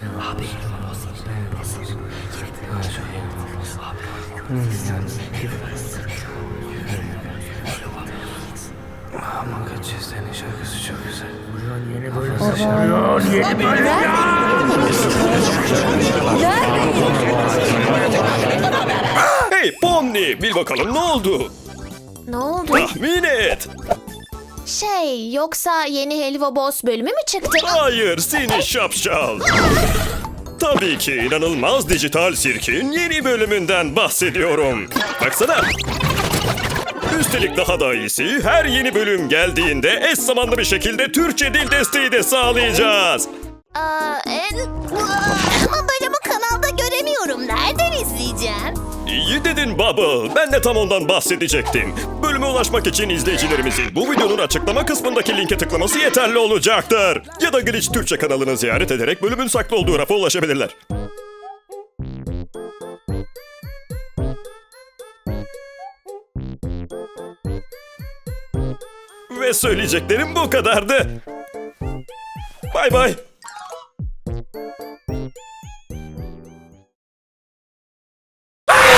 Abi Ama kaçıyor senin şarkısı çok güzel. Yeni böyle Yeni böyle Hey Pomni bil bakalım ne oldu? Ne oldu? Tahmin et. Şey, yoksa yeni Helva Boss bölümü mü çıktı? Hayır seni şapşal. Tabii ki inanılmaz dijital sirkin yeni bölümünden bahsediyorum. Baksana. Üstelik daha da iyisi her yeni bölüm geldiğinde eş zamanlı bir şekilde Türkçe dil desteği de sağlayacağız. Aa, en... İyi dedin Bubble. Ben de tam ondan bahsedecektim. Bölüme ulaşmak için izleyicilerimizin bu videonun açıklama kısmındaki linke tıklaması yeterli olacaktır. Ya da Glitch Türkçe kanalını ziyaret ederek bölümün saklı olduğu rafa ulaşabilirler. Ve söyleyeceklerim bu kadardı. Bay bay.